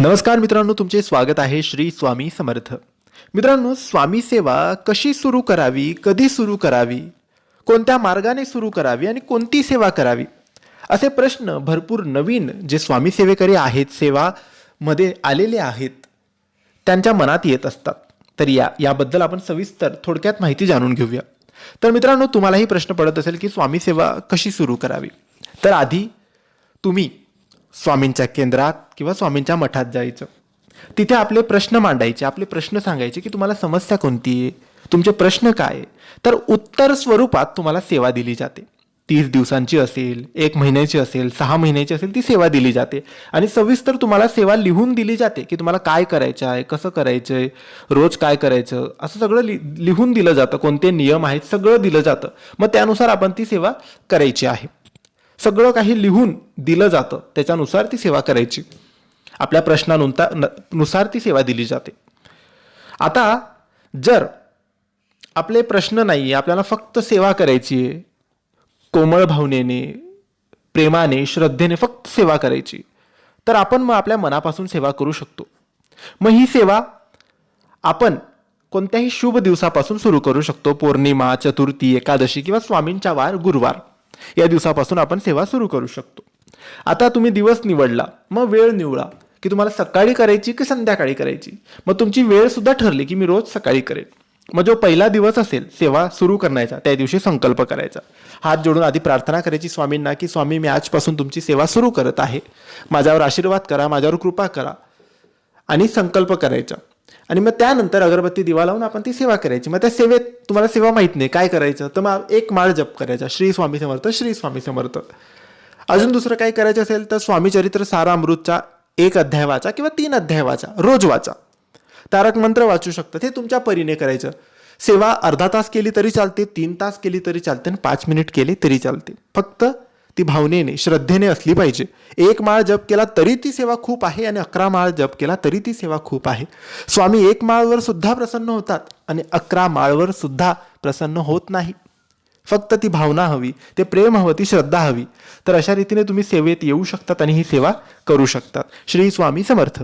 नमस्कार मित्रांनो तुमचे स्वागत आहे श्री स्वामी समर्थ. मित्रांनो स्वामी सेवा कशी सुरू करावी कधी सुरू करावी कोणत्या मार्गाने सुरू करावी आणि कोणती सेवा करावी? असे प्रश्न भरपूर नवीन जे स्वामी सेवेकरी आहेत सेवामध्ये आलेले आहेत त्यांच्या मनात येत असतात. तर या याबद्दल आपण सविस्तर थोडक्यात माहिती जाणून घेऊया. तर मित्रांनो तुम्हालाही प्रश्न पडत असेल की स्वामी सेवा कशी सुरू करावी? तर आधी तुम्ही स्वामींच्या केंद्रात किंवा स्वामींच्या मठात जायचं. तिथे आपले प्रश्न मांडायचे आपले प्रश्न सांगायचे की तुम्हाला समस्या कोणती आहे? तुमचे प्रश्न काय तर उत्तर स्वरूपात तुम्हाला सेवा दिली जाते. तीस दिवसांची असेल एक महिन्याची असेल सहा महिन्याची असेल ती सेवा दिली जाते. आणि सविस्तर तुम्हाला सेवा लिहून दिली जाते की तुम्हाला काय करायचं आहे कसं करायचं आहे रोज काय करायचं असं सगळं लि लिहून दिलं जातं. कोणते नियम आहेत सगळं दिलं जातं. मग त्यानुसार आपण ती सेवा करायची आहे. सगळं काही लिहून दिलं जातं. त्याच्यानुसार ती सेवा करायची. आपल्या प्रश्नानुता नुसार ती सेवा दिली जाते. आता जर आपले प्रश्न नाही आहे आपल्याला फक्त सेवा करायची आहे कोमळ भावनेने प्रेमाने श्रद्धेने फक्त सेवा करायची तर आपण मग आपल्या मनापासून सेवा करू शकतो. मग ही सेवा आपण कोणत्याही शुभ दिवसापासून सुरू करू शकतो. पौर्णिमा चतुर्थी एकादशी किंवा स्वामींचा वार गुरुवार. या दिवसापासून आपण सेवा सुरू करू शकतो. आता तुम्ही दिवस निवडला मग वेळ निवडा की तुम्हाला सकाळी करायची की संध्याकाळी करायची? मग तुमची वेळ सुद्धा ठरली की मी रोज सकाळी करेन. मग जो पहिला दिवस असेल सेवा सुरू करण्याचा त्या दिवशी संकल्प करायचा. हात जोडून आधी प्रार्थना करायची स्वामींना की स्वामी मी आजपासून तुमची सेवा सुरू करत आहे. माझ्यावर आशीर्वाद करा माझ्यावर कृपा करा. आणि संकल्प करायचा. आणि मग त्यानंतर अगरबत्ती दिवा लावून आपण ती सेवा करायची. मग त्या सेवेत तुम्हाला सेवा माहीत नाही काय करायचं? तर मग एक माळ जप करायचा. श्री स्वामी समर्थ श्री स्वामी समर्थ. अजून दुसरं काय करायचं असेल तर स्वामी चरित्र सारामृतचा एक अध्याय वाचा किंवा तीन अध्याय वाचा. रोज वाचा. तारक मंत्र वाचू शकतात. हे तुमच्या परीने करायचं. सेवा अर्धा तास केली तरी चालते तीन तास केली तरी चालते आणि पाच मिनिट केले तरी चालते. फक्त ती भावनेने श्रद्धेने असली पाहिजे. एक माळ जप केला तरी ती सेवा खूप आहे आणि अकरा माळ जप केला तरी ती सेवा खूप आहे. स्वामी एक माळवर सुद्धा प्रसन्न होतात आणि अकरा माळवर सुद्धा प्रसन्न होत नाही. फक्त ती भावना हवी ते प्रेम हवं ती श्रद्धा हवी. तर अशा रीतीने तुम्ही सेवेत येऊ शकतात आणि ही सेवा करू शकतात. श्री स्वामी समर्थ.